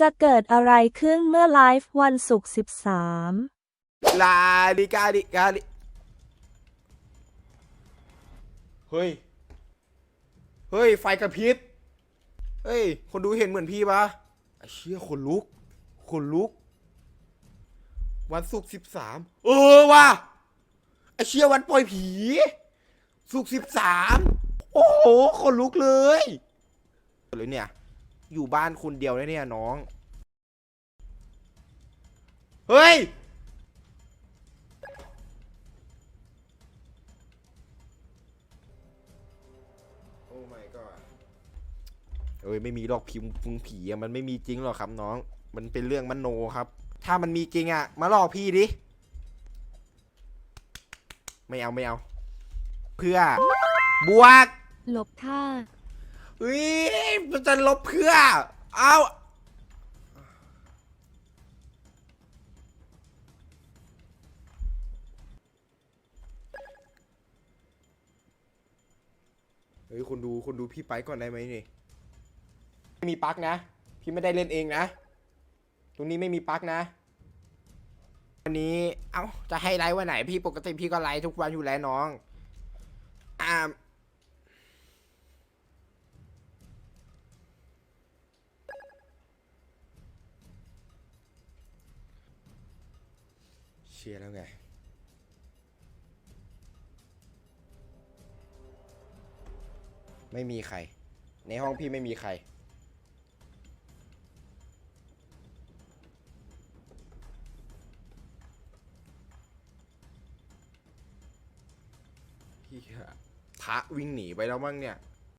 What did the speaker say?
จะเกิดอะไรขึ้นเมื่อไลฟ์วันศุกร์13ลาดิกาดิกาดิเฮ้ย เฮ้ย ไฟกระพริบ เฮ้ย คนดูเห็นเหมือนพี่ปะไอ้เชี่ยคนลุก คนลุก วันศุกร์สิบสาม เออว่ะ ไอ้เชี่ยวันปล่อยผี ศุกร์สิบสาม โอ้โห คนลุกเลยเลยเนี่ย อยู่บ้านคนเดียวนะเนี่ยน้อง เฮ้ย โอ้ my god เอ้ยไม่มีหรอกพิมพ์พุงผีอะมันไม่มีจริงหรอกครับน้อง มันเป็นเรื่องมโนครับ ถ้ามันมีจริงอะมาหลอกพี่ดิ ไม่เอาไม่เอา เพื่อบวกลบท่า เฮ้ยมันจะลบเพื่อ เอาเฮ้ยคนดูคนดูพี่ไปก่อนได้ไหมนี่ไม่มีปลั๊กนะ พี่ไม่ได้เล่นเองนะ ตรงนี้ไม่มีปลั๊กนะ วันนี้ เอ้า จะให้ไลฟ์วันไหน พี่ปกติพี่ก็ไลฟ์ทุกวันอยู่แล้วน้อง อ่า ชียร์แล้วไงไม่มีใคร ในห้องพี่ไม่มีใครเฮียพระวิ่งหนีไปแล้วมั้งเนี่ย